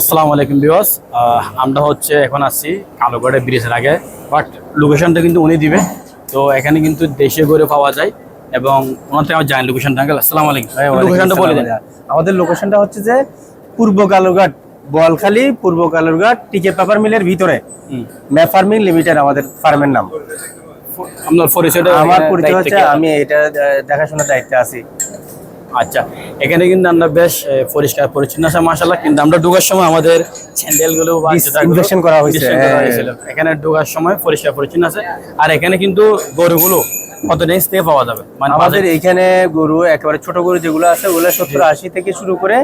আসসালামু আলাইকুম বিওয়াস আমরা হচ্ছে এখন আসছি কালোগড়ে ব্রিজের আগে। বাট লোকেশনটা কিন্তু উনি দিবে। তো এখানে কিন্তু দেশে গড়ে পাওয়া যায় এবং ওনার থেকে আমার জানি লোকেশনটা আঙ্কেল আসসালামু আলাইকুম। লোকেশনটা বলে দেন। আমাদের লোকেশনটা হচ্ছে যে পূর্ব কালুরঘাট বোয়ালখালী পূর্ব কালুরঘাট টিকে পেপার মিলের ভিতরে। ম্যাপ ফার্মিং লিমিটেড আমাদের ফার্মের নাম। পরিচয়টা আমার পরিচয় হচ্ছে আমি এটা দেখাশোনার দায়িত্বে আছি। আচ্ছা এখানে কিন্তু আমরা বেশ পরিষ্কার পরিচ্ছন্ন আছে মাসাল্লাহ কিন্তু আমরা ঢোকার সময় আমাদের স্যান্ডেলগুলো বা করা হ্যাঁ। হয়েছিল। এখানে ঢোকার সময় পরিষ্কার পরিচ্ছন্ন আছে। আর এখানে কিন্তু গরুগুলো কত পাওয়া যাবে? মানে আমাদের এইখানে গরু একেবারে ছোট গরু যেগুলো আছে ওগুলো সত্তর আশি থেকে শুরু করে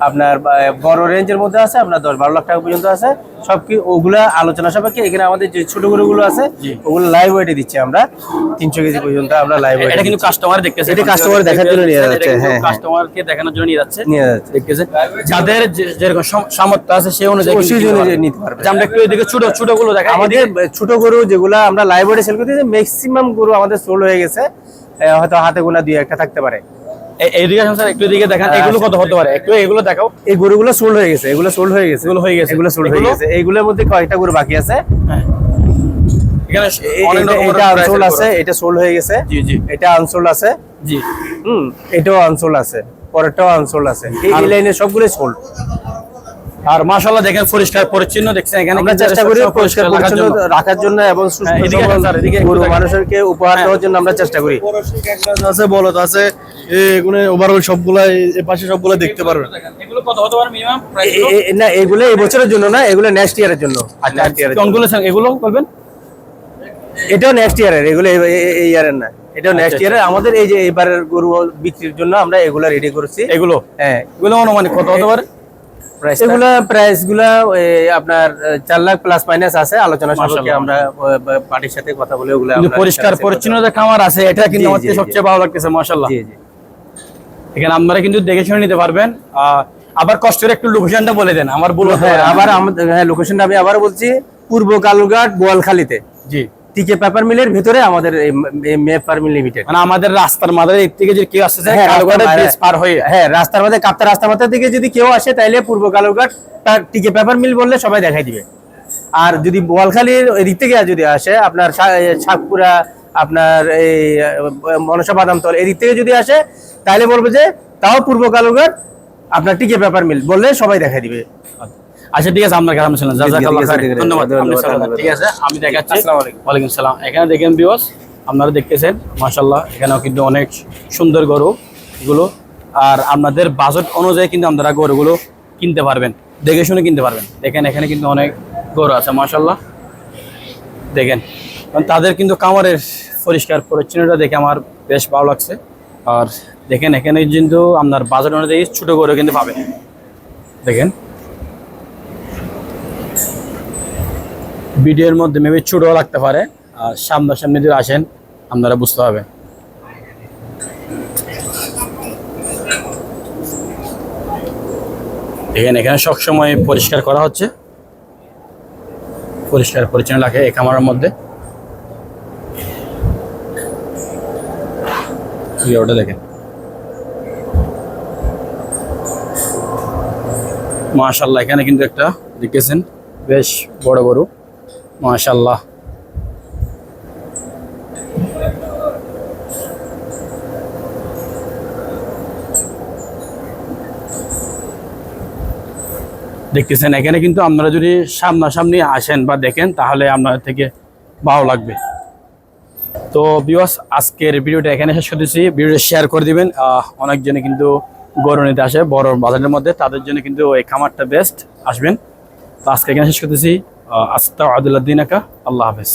আপনার বড় রেঞ্জের মধ্যে আছে আপনার দশ বারো লাখ টাকা পর্যন্ত আছে। সব কি ওগুলা আলোচনা সাপেক্ষে এখানে আমাদের যে ছোট গরুগুলো আছে ওগুলো লাইভ ওয়েটে দিচ্ছি আমরা। তিনশো কেজি পর্যন্ত আমরা লাইভ এটা কিন্তু কাস্টমার দেখতেছে। এটা customer দেখার জন্য নিয়ে যাচ্ছে, হ্যাঁ, হ্যাঁ। কাস্টমারকে দেখানোর জন্য নিয়ে যাচ্ছে। নিয়ে যাচ্ছে। দেখতেছে যাদের যে- যেরকম সামর্থ্য আছে সেই অনুযায়ী সেই নিতে অনুযায়ী পারবে। নিতে পারবে। আমরা একটু এদিকে ছোট ছোটগুলো দেখা আমাদের ছোট গরু যেগুলো আমরা লাইভ ওয়েটে সেল করতেছি ম্যাক্সিমাম গরু আমাদের সোল হয়ে গেছে হয়তো হাতে গোনা দুই একটা থাকতে পারে। এইদিকে স্যার একটু এদিকে দেখান এগুলো কত হতে পারে? একটু এগুলো দেখাও। এই গরুগুলো সোল্ড হয়ে গেছে এগুলো সোল্ড হয়ে গেছে। এগুলো হয়ে গেছে। এগুলো সোল্ড হয়ে গেছে। এইগুলোর মধ্যে কয়েকটা গরু বাকি আছে? হ্যাঁ। এখানে এটা- আনসোল আছে এটা সোল্ড হয়ে গেছে। জি জি। এটা আনসোল আছে। জি। হুম এটাও আনসোল আছে। পরেরটাও আনসোল আছে। এই লাইনে সবগুলো সোল্ড আর মাশাআল্লাহ দেখেন পরিষ্কার পরিচ্ছন্ন দেখছেন এখানে আমরা চেষ্টা করি পরিষ্কার রাখার পরিচ্ছন্ন জন্য। রাখার জন্য এবং গরু। মানুষকে উপহার। দেওয়ার জন্য আমরা চেষ্টা করি। আছে বলদ আছে এগুলো ওভারঅল সবগুলা এই পাশে সবগুলা দেখতে পারবেন। এগুলো কত হতে পারে মিনিমাম না এগুলো এই বছরের জন্য না এগুলো নেক্সট ইয়ারের জন্য। আচ্ছা কোনগুলো স্যার এগুলো বলবেন? এটাও নেক্সট ইয়ারের এগুলো এই- ইয়ারের না। এটাও নেক্সট। ইয়ারের আমাদের এই যে এবারের গরু বিক্রির জন্য আমরা এগুলো রেডি করছি। এগুলো? হ্যাঁ। এগুলো অনুমানিক কত হতে পারে? এগুলা প্রাইসগুলা আপনার চার লাখ প্লাস মাইনাস আছে আলোচনা সাপেক্ষে আমরা পার্টির সাথে কথা বলে ওগুলা আমরা পরিষ্কার discuss পরিচ্ছন্ন যে খামার আছে এটা কিন্তু আমার। সবচেয়ে ভালো লাগতেছে মাশাআল্লাহ। জি জি। এখানে আপনারা কিন্তু দেখে শুনে নিতে পারবেন। আবার কষ্ট করে একটু লোকেশনটা বলে দেন আমার বলব হ্যাঁ আবার আমাদের হ্যাঁ লোকেশনটা আমি আবার বলছি পূর্ব কালুঘাট বোয়ালখালীতে জি। টিকে পেপার মিলের ভিতরে আমাদের ফার্মিং লিমিটেড মানে আমাদের রাস্তার মাঝে দিক থেকে যে কেউ হ্যাঁ, কালুঘাটের ব্রিজ পার হয়ে হ্যাঁ রাস্তার কাপ্তা রাস্তার মধ্যে থেকে যদি কেউ আসে তাইলে পূর্ব কালুরঘাট তার টিকে পেপার মিল বললে সবাই দেখাই দিবে। আর যদি বোয়ালখালীর এদিক থেকে যদি আসে আপনার সাতপুরা আপনার এই মনসা বাদামতল এদিক থেকে যদি আসে তাহলে বলব যে তাও পূর্ব কালুঘাট আপনার টিকে পেপার মিল বললে সবাই দেখাই দিবে। আচ্ছা ঠিক আছে আপনার কাছে ছিলেন। ধন্যবাদ। ঠিক আছে আমি দেখাচ্ছি। আসসালামু আলাইকুম। ওয়ালাইকুম সালাম। এখানে দেখেন বিওস আপনারা দেখতেছেন মাশাল্লাহ এখানেও কিন্তু অনেক সুন্দর গরু এগুলো আর আপনাদের বাজেট অনুযায়ী কিন্তু আপনারা গরুগুলো কিনতে পারবেন দেখে শুনে কিনতে পারবেন। দেখেন এখানে কিন্তু অনেক গরু আছে মাশাল্লাহ দেখেন কারণ তাদের কিন্তু কামারের পরিষ্কার পরিচ্ছন্নতা দেখে আমার বেশ ভালো লাগছে। আর দেখেন এখানে কিন্তু আপনার বাজেট অনুযায়ী ছোটো গরু কিন্তু পাবেন। দেখেন ভিডিওর মধ্যে মেবি ছোটো লাগতে পারে, আর সামনাসামনি যদি আসেন, আপনারা বুঝতে পারবেন। দেখেন, এখানে সবসময় পরিষ্কার করা হচ্ছে। পরিষ্কার, পরিচ্ছন্ন রাখে এই খামারের মধ্যে। ভিডিওটা দেখেন? মাশাল্লাহ এখানে কিন্তু একটা দেখেছেন বেশ বড় বড় মাশাল্লাহ দেখতেছেন, এখানে কিন্তু আপনারা যদি সামনাসামনি আসেন বা দেখেন, তাহলে আপনাদের থেকে ভালো লাগবে। তো বিওস আজকের ভিডিওটা এখানে শেষ করতেছি। ভিডিওটা শেয়ার করে দিবেন। অনেকজনে কিন্তু গরু নিতে আসে বড় বাজারের মধ্যে। তাদের জন্য কিন্তু এই খামারটা বেস্ট আসবেন। তো আজকে এখানে শেষ করতেছি। আস্তা আদুল্লাহ দিন আল্লাহ হাফেজ